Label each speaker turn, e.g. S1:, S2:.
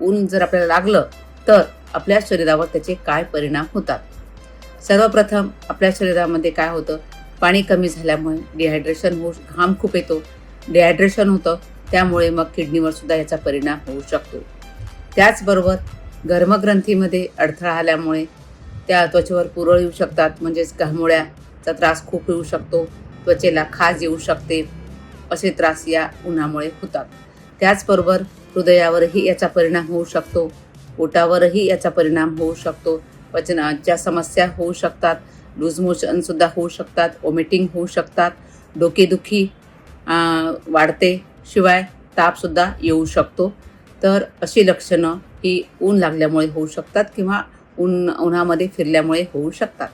S1: ऊन जर आपल्याला लागलं तर आपल्या शरीरावर त्याचे काय परिणाम होतात? सर्वप्रथम आपल्या शरीरामध्ये काय होतं? पाणी कमी झाल्यामुळे डिहायड्रेशन होऊ घाम खूप येतो. डिहायड्रेशन होतं त्यामुळे मग किडनीवर सुद्धा याचा परिणाम होऊ शकतो. त्याचबरोबर गर्मग्रंथीमध्ये अडथळा आल्यामुळे त्या त्वचेवर पुरळ येऊ शकतात म्हणजेच घामोळ्याचा त्रास खूप येऊ शकतो त्वचेला खाज येऊ शकते असे त्रास या उन्हामुळे होतात. त्याचबरोबर हृदयावरही याचा परिणाम होऊ शकतो. पोटावरही याचा परिणाम होऊ शकतो. पचनाच्या समस्या होऊ शकतात लूज मोशनसुद्धा होऊ शकतात वॉमिटिंग होऊ शकतात डोकेदुखी वाढते शिवाय तापसुद्धा येऊ शकतो. तर अशी लक्षणं ही ऊन लागल्यामुळे होऊ शकतात किंवा ऊन उन्हामध्ये फिरल्यामुळे होऊ शकतात.